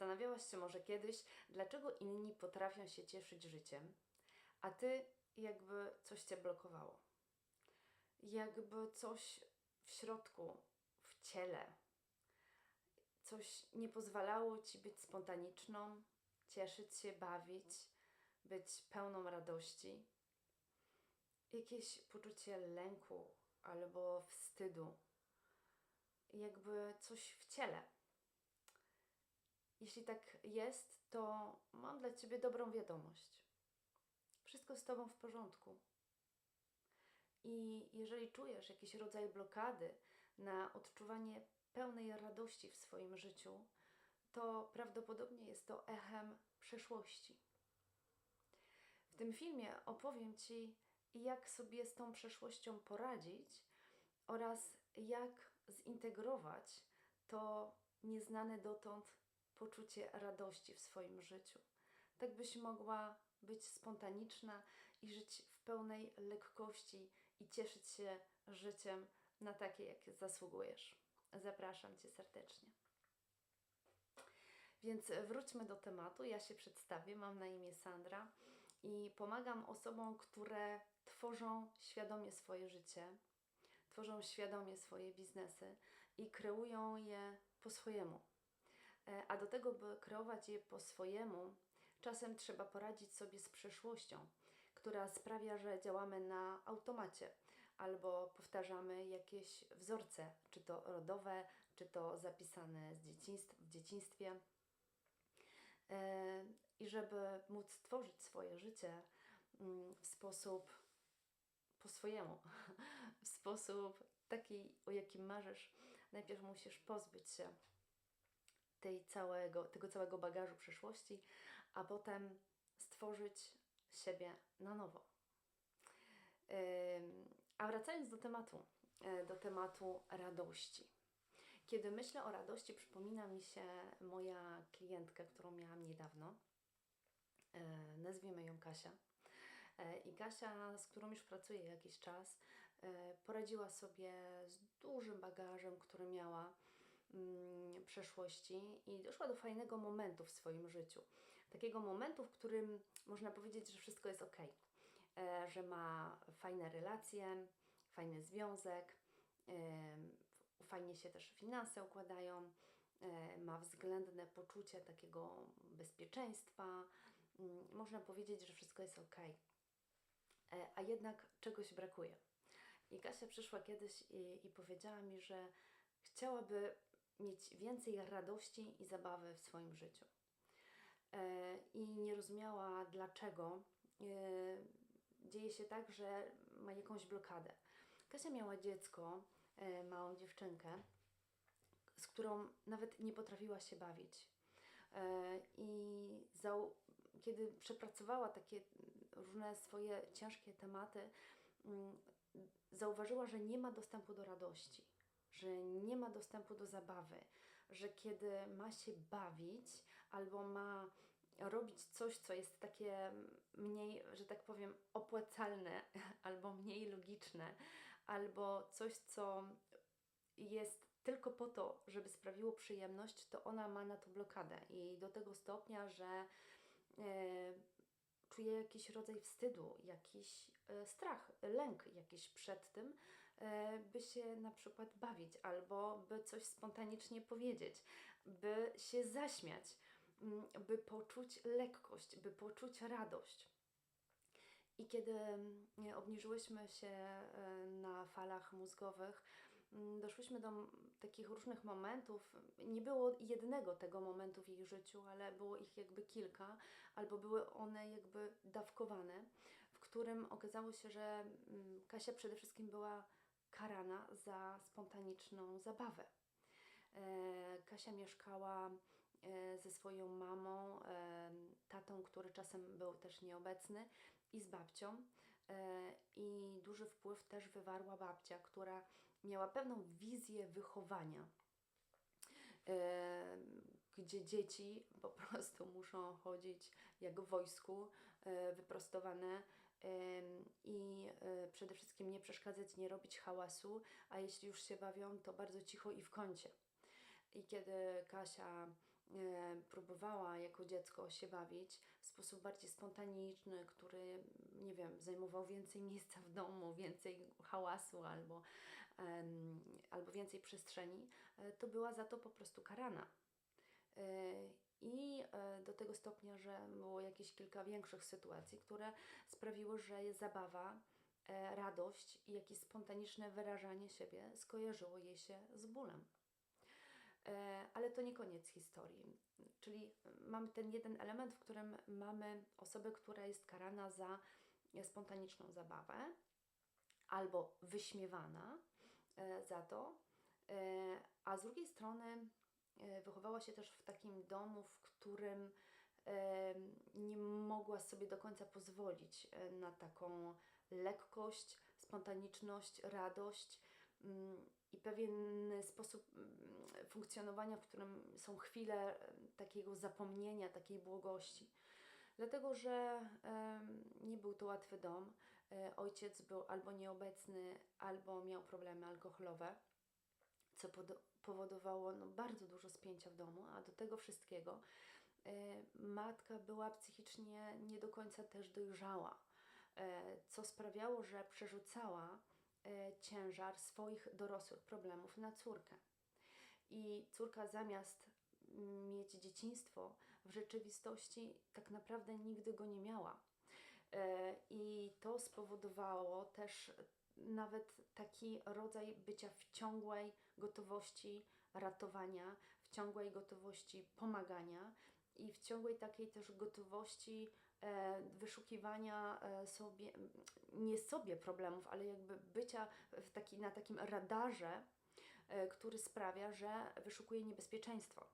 Zastanawiałaś się może kiedyś, dlaczego inni potrafią się cieszyć życiem, a ty jakby coś cię blokowało. Jakby coś w środku, w ciele, coś nie pozwalało ci być spontaniczną, cieszyć się, bawić, być pełną radości. Jakieś poczucie lęku albo wstydu, jakby coś w ciele. Jeśli tak jest, to mam dla Ciebie dobrą wiadomość. Wszystko z Tobą w porządku. I jeżeli czujesz jakiś rodzaj blokady na odczuwanie pełnej radości w swoim życiu, to prawdopodobnie jest to echem przeszłości. W tym filmie opowiem Ci, jak sobie z tą przeszłością poradzić oraz jak zintegrować to nieznane dotąd poczucie radości w swoim życiu. Tak byś mogła być spontaniczna i żyć w pełnej lekkości i cieszyć się życiem na takie, jak zasługujesz. Zapraszam Cię serdecznie. Więc wróćmy do tematu. Ja się przedstawię. Mam na imię Sandra i pomagam osobom, które tworzą świadomie swoje życie, tworzą świadomie swoje biznesy i kreują je po swojemu. E, a do tego, by kreować je po swojemu, czasem trzeba poradzić sobie z przeszłością, która sprawia, że działamy na automacie albo powtarzamy jakieś wzorce, czy to rodowe, czy to zapisane z dzieciństw, w dzieciństwie. E, I żeby móc tworzyć swoje życie mm, w sposób po swojemu, w sposób taki, o jakim marzysz, najpierw musisz pozbyć się tej całego, tego całego bagażu przeszłości, a potem stworzyć siebie na nowo. A wracając do tematu, e, do tematu radości. Kiedy myślę o radości, przypomina mi się moja klientka, którą miałam niedawno. E, nazwijmy ją Kasia. E, I Kasia, z którą już pracuję jakiś czas, poradziła sobie z dużym bagażem, który miała mm, przeszłości i doszła do fajnego momentu w swoim życiu. Takiego momentu, w którym można powiedzieć, że wszystko jest ok, e, że ma fajne relacje, fajny związek, e, fajnie się też finanse układają, e, ma względne poczucie takiego bezpieczeństwa. Mm, można powiedzieć, że wszystko jest ok. A jednak czegoś brakuje. I Kasia przyszła kiedyś i, i powiedziała mi, że chciałaby mieć więcej radości i zabawy w swoim życiu. E, I nie rozumiała, dlaczego e, dzieje się tak, że ma jakąś blokadę. Kasia miała dziecko, e, małą dziewczynkę, z którą nawet nie potrafiła się bawić. I kiedy przepracowała takie różne swoje ciężkie tematy, mm, zauważyła, że nie ma dostępu do radości że nie ma dostępu do zabawy, że kiedy ma się bawić albo ma robić coś, co jest takie mniej, że tak powiem, opłacalne albo mniej logiczne, albo coś, co jest tylko po to, żeby sprawiło przyjemność, to ona ma na to blokadę. I do tego stopnia, że e, czuje jakiś rodzaj wstydu, jakiś e, strach, lęk jakiś przed tym, by się na przykład bawić albo by coś spontanicznie powiedzieć, by się zaśmiać, mm, by poczuć lekkość, by poczuć radość. I kiedy mm, obniżyłyśmy się e, na falach mózgowych, Mm, doszłyśmy do takich różnych momentów. Nie było jednego tego momentu w ich życiu, ale było ich jakby kilka, albo były one jakby dawkowane, w którym okazało się, że Kasia przede wszystkim była karana za spontaniczną zabawę. E, Kasia mieszkała e, ze swoją mamą, e, tatą, który czasem był też nieobecny, i z babcią. I duży wpływ też wywarła babcia, która miała pewną wizję wychowania, gdzie dzieci po prostu muszą chodzić jak w wojsku, wyprostowane i e, przede wszystkim nie przeszkadzać, nie robić hałasu, a jeśli już się bawią, to bardzo cicho i w kącie. I kiedy Kasia e, próbowała jako dziecko się bawić w sposób bardziej spontaniczny, który, nie wiem, zajmował więcej miejsca w domu, więcej hałasu albo, albo więcej przestrzeni, e, to była za to po prostu karana. I e, do tego stopnia, że było jakieś kilka większych sytuacji, które sprawiły, że zabawa, e, radość i jakieś spontaniczne wyrażanie siebie skojarzyło jej się z bólem. E, Ale to nie koniec historii. Czyli mamy ten jeden element, w którym mamy osobę, która jest karana za spontaniczną zabawę albo wyśmiewana za to, a z drugiej strony wychowała się też w takim domu, w którym e, nie mogła sobie do końca pozwolić e, na taką lekkość, spontaniczność, radość mm, i pewien sposób mm, funkcjonowania, w którym są chwile e, takiego zapomnienia, takiej błogości. Dlatego, że nie był to łatwy dom. E, Ojciec był albo nieobecny, albo miał problemy alkoholowe, co powodowało no, bardzo dużo spięcia w domu, a do tego wszystkiego e, matka była psychicznie nie do końca też dojrzała, e, co sprawiało, że przerzucała e, ciężar swoich dorosłych problemów na córkę. I córka zamiast mieć dzieciństwo, w rzeczywistości tak naprawdę nigdy go nie miała. I to spowodowało też nawet taki rodzaj bycia w ciągłej gotowości ratowania, w ciągłej gotowości pomagania i w ciągłej takiej też gotowości e, wyszukiwania e, sobie, nie sobie problemów, ale jakby bycia w taki, na takim radarze, e, który sprawia, że wyszukuje niebezpieczeństwo.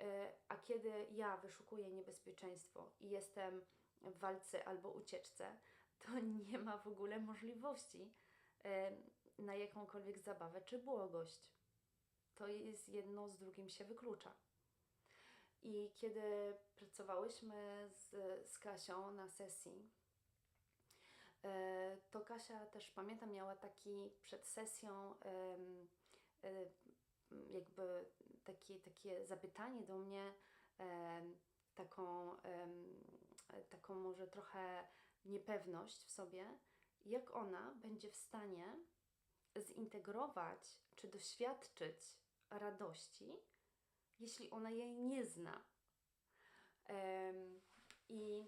E, A kiedy ja wyszukuję niebezpieczeństwo i jestem w walce albo ucieczce, to nie ma w ogóle możliwości na jakąkolwiek zabawę czy błogość. To jest jedno z drugim się wyklucza. I kiedy pracowałyśmy z, z Kasią na sesji, e, to Kasia też pamiętam, miała taki przed sesją e, jakby takie, takie zapytanie do mnie, taką, taką może trochę niepewność w sobie, jak ona będzie w stanie zintegrować czy doświadczyć radości, jeśli ona jej nie zna. Em, I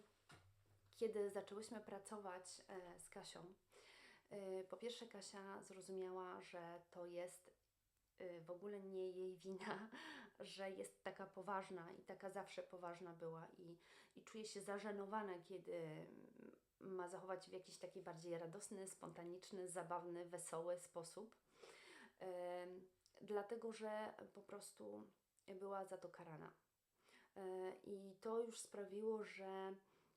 kiedy zaczęłyśmy pracować e, z Kasią, e, po pierwsze Kasia zrozumiała, że to jest e, w ogóle nie jej wina, że jest taka poważna i taka zawsze poważna była i, i czuje się zażenowana, kiedy ma zachować w jakiś taki bardziej radosny, spontaniczny, zabawny, wesoły sposób. Dlatego, że po prostu była za to karana. E, I to już sprawiło, że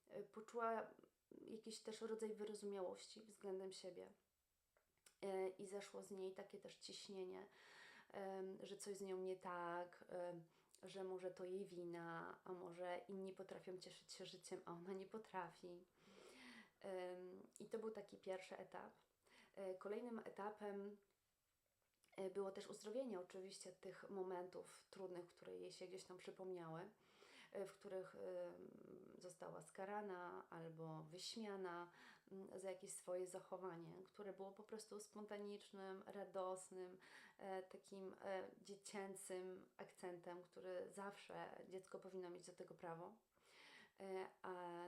e, poczuła jakiś też rodzaj wyrozumiałości względem siebie. E, I zeszło z niej takie też ciśnienie, że coś z nią nie tak, że może to jej wina, a może inni potrafią cieszyć się życiem, a ona nie potrafi. I to był taki pierwszy etap. E, Kolejnym etapem e, było też uzdrowienie oczywiście tych momentów trudnych, które jej się gdzieś tam przypomniały, e, w których została skarana albo wyśmiana mm, za jakieś swoje zachowanie, które było po prostu spontanicznym, radosnym, takim dziecięcym akcentem, który zawsze dziecko powinno mieć do tego prawo. E,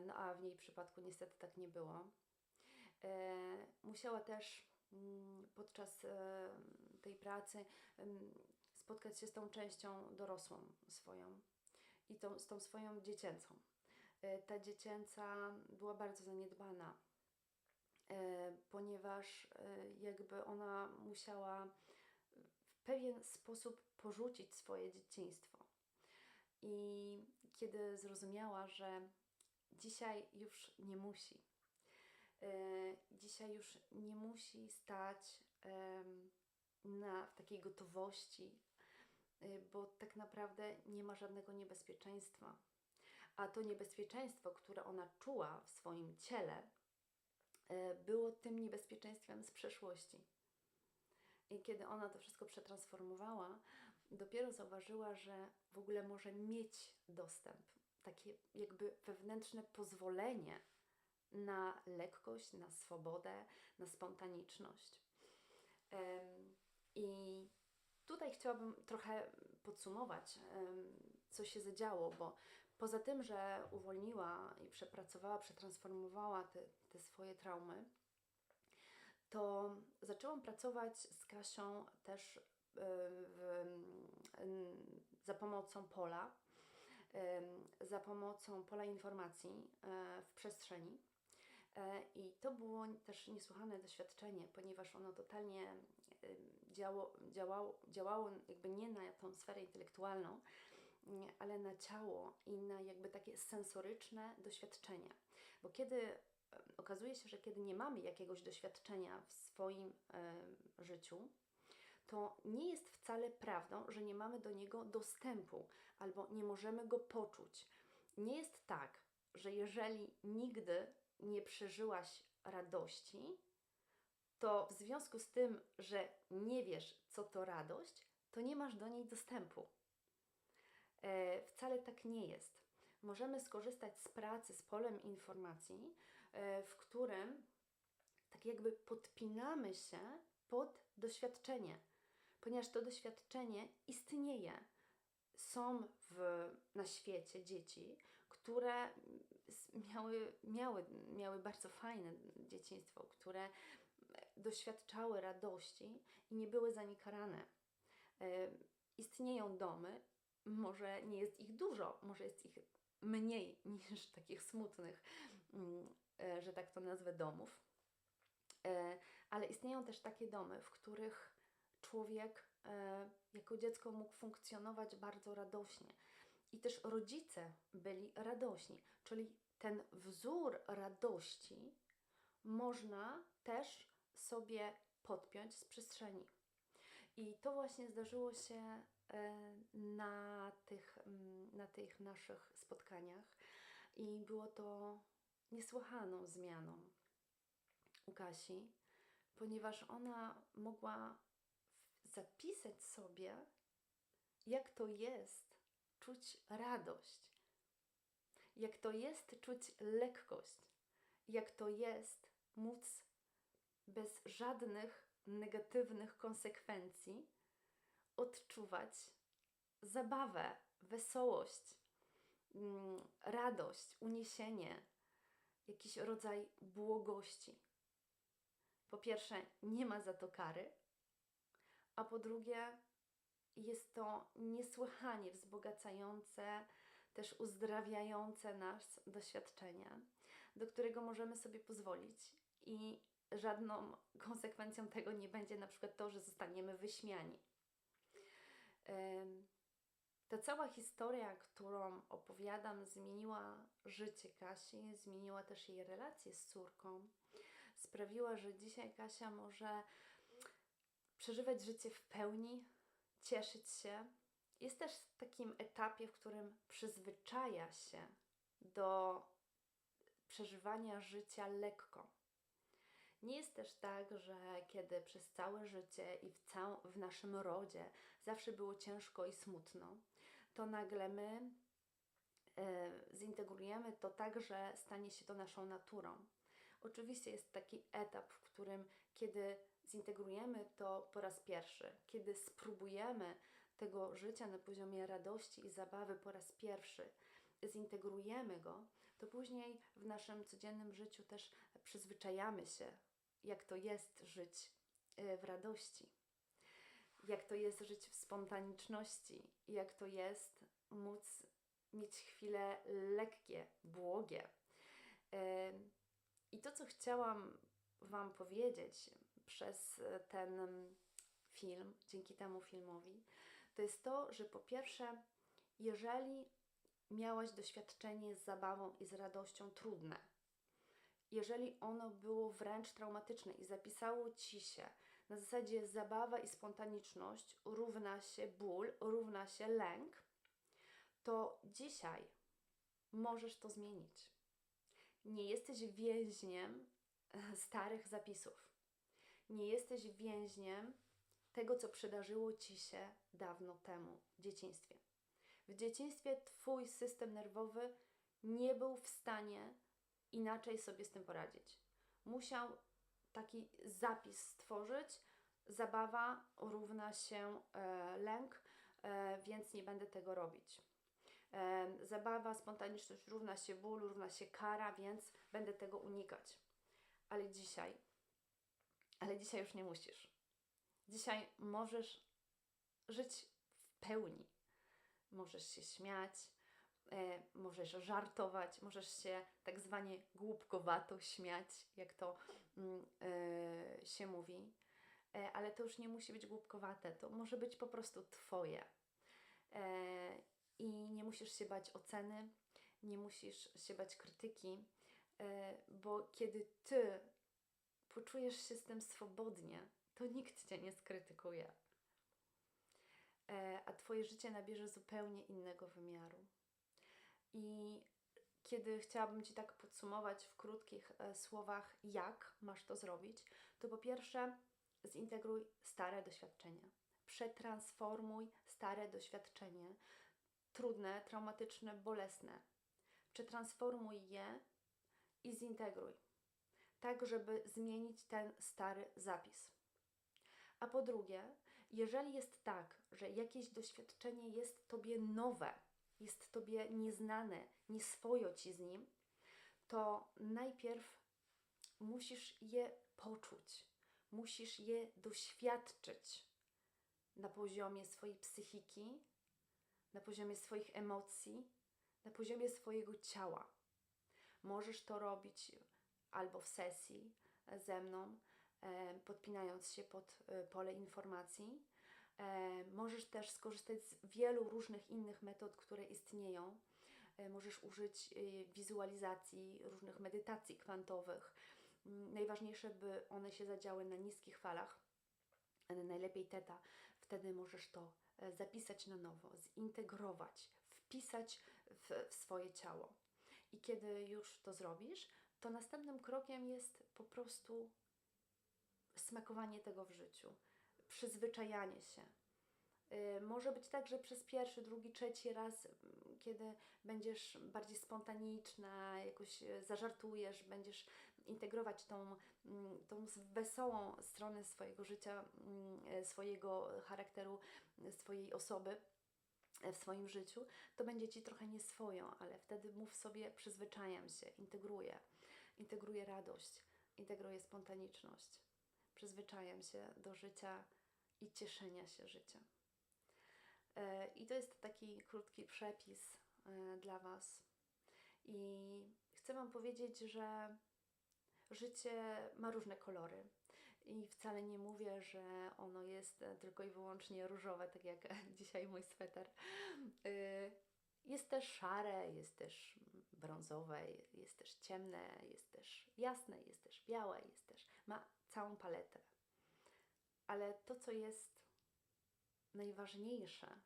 no a w jej przypadku niestety tak nie było. E, musiała też mm, podczas e, tej pracy spotkać się z tą częścią dorosłą swoją i tą, z tą swoją dziecięcą. Ta dziecięca była bardzo zaniedbana, ponieważ jakby ona musiała w pewien sposób porzucić swoje dzieciństwo. I kiedy zrozumiała, że dzisiaj już nie musi, e, dzisiaj już nie musi stać na, w takiej gotowości, e, bo tak naprawdę nie ma żadnego niebezpieczeństwa. A to niebezpieczeństwo, które ona czuła w swoim ciele, e, było tym niebezpieczeństwem z przeszłości. I kiedy ona to wszystko przetransformowała, dopiero zauważyła, że w ogóle może mieć dostęp, takie jakby wewnętrzne pozwolenie na lekkość, na swobodę, na spontaniczność. I tutaj chciałabym trochę podsumować, co się zadziało, bo poza tym, że uwolniła i przepracowała, przetransformowała te, te swoje traumy, to zaczęłam pracować z Kasią też w, za pomocą pola, za pomocą pola informacji e, w przestrzeni. E, I to było też niesłychane doświadczenie, ponieważ ono totalnie działo, działało, działało jakby nie na tą sferę intelektualną, ale na ciało i na jakby takie sensoryczne doświadczenia. Bo kiedy okazuje się, że kiedy nie mamy jakiegoś doświadczenia w swoim y, życiu, to nie jest wcale prawdą, że nie mamy do niego dostępu albo nie możemy go poczuć. Nie jest tak, że jeżeli nigdy nie przeżyłaś radości, to w związku z tym, że nie wiesz, co to radość, to nie masz do niej dostępu. E, wcale tak nie jest. Możemy skorzystać z pracy z polem informacji, e, w którym tak jakby podpinamy się pod doświadczenie, ponieważ to doświadczenie istnieje. Są w, na świecie dzieci, które miały, miały, miały bardzo fajne dzieciństwo, które doświadczały radości i nie były za nie karane. E, istnieją domy, może nie jest ich dużo, może jest ich mniej niż takich smutnych, mm, e, że tak to nazwę, domów. E, ale istnieją też takie domy, w których człowiek jako dziecko mógł funkcjonować bardzo radośnie. I też rodzice byli radośni, czyli ten wzór radości można też sobie podpiąć z przestrzeni. I to właśnie zdarzyło się e, na tych, na tych naszych spotkaniach i było to niesłychaną zmianą u Kasi, ponieważ ona mogła zapisać sobie, jak to jest czuć radość, jak to jest czuć lekkość, jak to jest móc bez żadnych negatywnych konsekwencji odczuwać zabawę, wesołość, mm, radość, uniesienie, jakiś rodzaj błogości. Po pierwsze, nie ma za to kary, a po drugie, jest to niesłychanie wzbogacające, też uzdrawiające nas doświadczenie, do którego możemy sobie pozwolić i żadną konsekwencją tego nie będzie na przykład to, że zostaniemy wyśmiani. Ta cała historia, którą opowiadam, zmieniła życie Kasi, zmieniła też jej relacje z córką. Sprawiła, że dzisiaj Kasia może przeżywać życie w pełni, cieszyć się. Jest też w takim etapie, w którym przyzwyczaja się do przeżywania życia lekko. Nie jest też tak, że kiedy przez całe życie i w, cał, w naszym rodzie zawsze było ciężko i smutno, to nagle my e, zintegrujemy to tak, że stanie się to naszą naturą. Oczywiście jest taki etap, w którym kiedy zintegrujemy to po raz pierwszy, kiedy spróbujemy tego życia na poziomie radości i zabawy po raz pierwszy, zintegrujemy go, to później w naszym codziennym życiu też przyzwyczajamy się jak to jest żyć e, w radości, jak to jest żyć w spontaniczności, jak to jest móc mieć chwile lekkie, błogie. E, I to, co chciałam Wam powiedzieć przez ten film, dzięki temu filmowi, to jest to, że po pierwsze, jeżeli miałaś doświadczenie z zabawą i z radością trudne, jeżeli ono było wręcz traumatyczne i zapisało ci się na zasadzie zabawa i spontaniczność równa się ból, równa się lęk, to dzisiaj możesz to zmienić. Nie jesteś więźniem e, starych zapisów. Nie jesteś więźniem tego, co przydarzyło ci się dawno temu w dzieciństwie. W dzieciństwie twój system nerwowy nie był w stanie inaczej sobie z tym poradzić. Musiał taki zapis stworzyć. Zabawa równa się e, lęk, e, więc nie będę tego robić. E, zabawa, spontaniczność równa się ból, równa się kara, więc będę tego unikać. Ale dzisiaj, ale dzisiaj już nie musisz. Dzisiaj możesz żyć w pełni. Możesz się śmiać, e, możesz żartować, możesz się tak zwanie głupkowato śmiać, jak to mm, e, się mówi. E, ale to już nie musi być głupkowate, to może być po prostu Twoje. E, I nie musisz się bać oceny, nie musisz się bać krytyki, e, bo kiedy Ty poczujesz się z tym swobodnie, to nikt Cię nie skrytykuje. E, a Twoje życie nabierze zupełnie innego wymiaru. I kiedy chciałabym Ci tak podsumować w krótkich e, słowach, jak masz to zrobić, to po pierwsze zintegruj stare doświadczenia. Przetransformuj stare doświadczenie, trudne, traumatyczne, bolesne. Przetransformuj je i zintegruj, tak żeby zmienić ten stary zapis. A po drugie, jeżeli jest tak, że jakieś doświadczenie jest Tobie nowe, jest Tobie nieznane, nieswojo Ci z nim, to najpierw musisz je poczuć, musisz je doświadczyć na poziomie swojej psychiki, na poziomie swoich emocji, na poziomie swojego ciała. Możesz to robić albo w sesji ze mną, podpinając się pod e, pole informacji. Możesz też skorzystać z wielu różnych innych metod, które istnieją. E, możesz użyć e, wizualizacji, różnych medytacji kwantowych. Mm, Najważniejsze, by one się zadziały na niskich falach, najlepiej teta. Wtedy możesz to zapisać na nowo, zintegrować, wpisać w, w swoje ciało. I kiedy już to zrobisz, to następnym krokiem jest po prostu smakowanie tego w życiu, przyzwyczajanie się. Y, Może być tak, że przez pierwszy, drugi, trzeci raz, kiedy będziesz bardziej spontaniczna, jakoś e, zażartujesz, będziesz integrować tą, tą wesołą stronę swojego życia, e, swojego charakteru, swojej osoby w swoim życiu, to będzie Ci trochę nieswoją, ale wtedy mów sobie, przyzwyczajam się, integruję, integruję radość, integruję spontaniczność, przyzwyczajam się do życia i cieszenia się życiem. E, I to jest taki krótki przepis e, dla Was. I chcę Wam powiedzieć, że życie ma różne kolory. I wcale nie mówię, że ono jest e, tylko i wyłącznie różowe, tak jak dzisiaj mój sweter. Y, Jest też szare, jest też brązowe, jest też ciemne, jest też jasne, jest też białe, jest też. ma całą paletę. Ale to, co jest najważniejsze,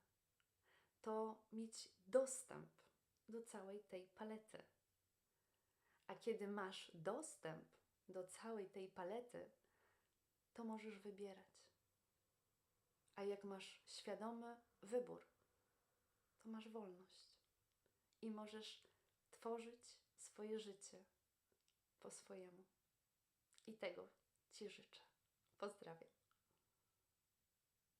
to mieć dostęp do całej tej palety. A kiedy masz dostęp do całej tej palety, to możesz wybierać. A jak masz świadomy wybór, to masz wolność i możesz tworzyć swoje życie po swojemu. I tego Ci życzę. Pozdrawiam.